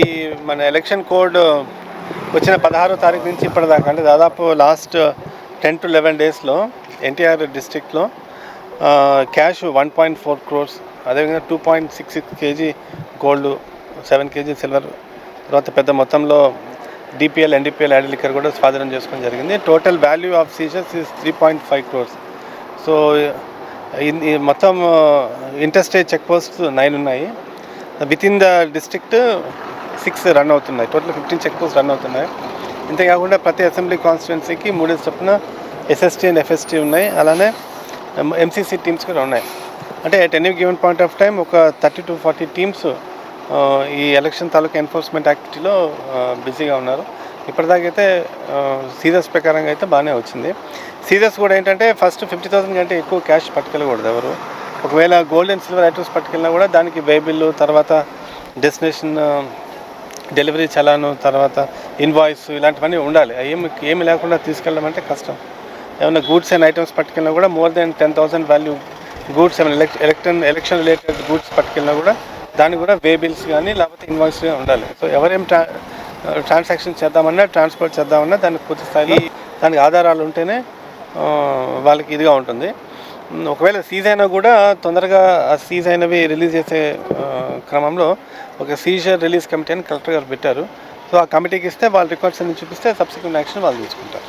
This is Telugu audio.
ఈ మన ఎలక్షన్ కోడ్ వచ్చిన పదహారో తారీఖు నుంచి ఇప్పటిదాకా అంటే దాదాపు లాస్ట్ టెన్ టు లెవెన్ డేస్లో ఎన్టీఆర్ డిస్టిక్లో cash one point four crores అదేవిధంగా two point six six KG gold seven KG silver తర్వాత పెద్ద మొత్తంలో డిపిఎల్ ఎన్డిపిఎల్ యాడ్ లిక్కర్ కూడా స్వాధీనం చేసుకోవడం జరిగింది. Total value of seizures is three point five crores so మొత్తం ఇంటర్స్టేట్ చెక్ పోస్ట్ నైన్ ఉన్నాయి. Within the district six run అవుతున్నాయి. Total fifteen check post run అవుతున్నాయి. ఇంతేకాకుండా ప్రతి అసెంబ్లీ కాన్స్టిట్యున్సీకి మూడు చొప్పున ఎస్ఎస్టీ అండ్ ఎఫ్ఎస్టీ ఉన్నాయి. అలానే ఎంసీసీ టీమ్స్ కూడా ఉన్నాయి. అంటే at any given point of time ఒక థర్టీ టు ఫార్టీ టీమ్స్ ఈ ఎలక్షన్ తాలూకా ఎన్ఫోర్స్మెంట్ యాక్టివిటీలో బిజీగా ఉన్నారు. ఇప్పటిదాకైతే సీరియస్ ప్రకారంగా అయితే బాగానే వచ్చింది. సీరియస్ కూడా ఏంటంటే ఫస్ట్ ఫిఫ్టీ థౌసండ్ కంటే ఎక్కువ క్యాష్ పట్టుకెళ్ళకూడదు ఎవరు. ఒకవేళ గోల్డ్ అండ్ సిల్వర్ ఐటమ్స్ పట్టుకెళ్ళినా కూడా దానికి వే బిల్లు తర్వాత డెస్టినేషన్ డెలివరీ చలాను తర్వాత ఇన్వాయిస్ ఇలాంటివన్నీ ఉండాలి. ఏమి ఏమి లేకుండా తీసుకెళ్ళడం అంటే కష్టం. ఏమైనా గూడ్స్ అండ్ ఐటమ్స్ పట్టుకెళ్ళినా కూడా more than ten thousand value goods ఏమైనా ఎలక్ ఎలక్షన్ రిలేటెడ్ గూడ్స్ పట్టుకెళ్ళినా కూడా దానికి కూడా వే బిల్స్ కానీ లేకపోతే ఇన్వాయిస్ ఉండాలి. సో ఎవరేం ట్రా ట్రాన్సాక్షన్ చేద్దామన్నా ట్రాన్స్పోర్ట్ చేద్దామన్నా దానికి పూర్తి స్థాయిలో దానికి ఆధారాలు ఉంటేనే ఆ, వాళ్ళకి ఇదిగా ఉంటుంది. ఒకవేళ సీజ్ అయినా కూడా తొందరగా ఆ సీజ్ అయినవి రిలీజ్ చేసే క్రమంలో ఒక సీజర్ రిలీజ్ కమిటీ అని కలెక్టర్ గారు పెట్టారు. సో ఆ కమిటీకి ఇస్తే వాళ్ళ రికార్డ్స్ అన్ని చూపిస్తే సబ్సిక్వెంట్ యాక్షన్ వాళ్ళు తీసుకుంటారు.